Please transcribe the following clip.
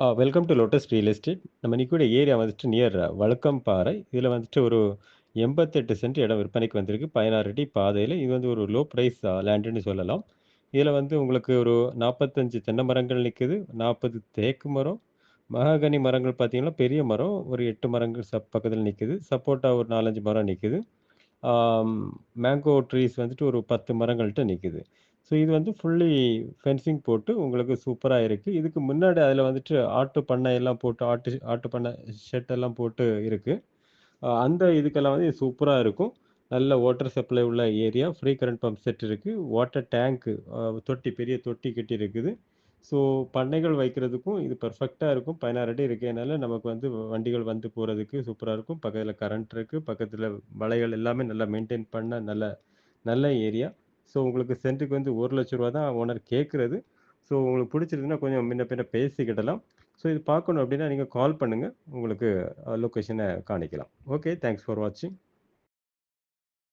Ah welcome to Lotus real estate. நம்ம நிற்கூட area வந்துட்டு நியர் வழுக்கம்பாறை. இதில் வந்துட்டு ஒரு 88 சென்ட் இடம் விற்பனைக்கு வந்திருக்கு. 16 அடி பாதையில் இது வந்து ஒரு லோ ப்ரைஸ் லேண்டுன்னு சொல்லலாம். இதில் வந்து உங்களுக்கு ஒரு 45 தென்னை மரங்கள் நிற்குது நாற்பது தேக்கு மரம், மகாகனி மரங்கள் பார்த்தீங்கன்னா, பெரிய மரம் ஒரு எட்டு மரங்கள் சப் பக்கத்தில் நிற்குது சப்போட்டா ஒரு 4, 5 மரம் நிற்குது மேங்கோ ட்ரீஸ் வந்துட்டு ஒரு பத்து மரங்கள்கிட்ட நிற்குது ஸோ இது வந்து ஃபுல்லி ஃபென்சிங் போட்டு உங்களுக்கு சூப்பராக இருக்குது இதுக்கு முன்னாடி அதில் வந்துட்டு ஆட்டு பண்ணை எல்லாம் போட்டு ஆட்டு ஆட்டு பண்ணை ஷெட் எல்லாம் போட்டு இருக்குது அந்த இதுக்கெல்லாம் வந்து இது இருக்கும். நல்ல வாட்டர் சப்ளை உள்ள area. Free current pump set இருக்குது வாட்டர் டேங்க்கு தொட்டி பெரிய தொட்டி கட்டி இருக்குது. ஸோ பண்ணைகள் வைக்கிறதுக்கும் இது பர்ஃபெக்டாக இருக்கும். 16 அடி இருக்கனால நமக்கு வந்து வண்டிகள் வந்து போகிறதுக்கு சூப்பராக இருக்கும். பக்கத்தில் கரண்ட் இருக்குது பக்கத்தில் வலைகள் எல்லாமே நல்லா மெயின்டைன் பண்ண நல்ல நல்ல ஏரியா. ஸோ உங்களுக்கு சென்ட்டுக்கு வந்து ஒரு லட்ச ரூபா தான் ஓனர் கேட்குறது ஸோ உங்களுக்கு பிடிச்சிருந்ததுன்னா கொஞ்சம் முன்ன பின்ன பேசிக்கிடலாம். ஸோ இது பார்க்கணும் அப்படின்னா நீங்கள் கால் பண்ணுங்கள் உங்களுக்கு லொக்கேஷனை காணிக்கலாம். ஓகே. தேங்க்ஸ் ஃபார் வாட்சிங்.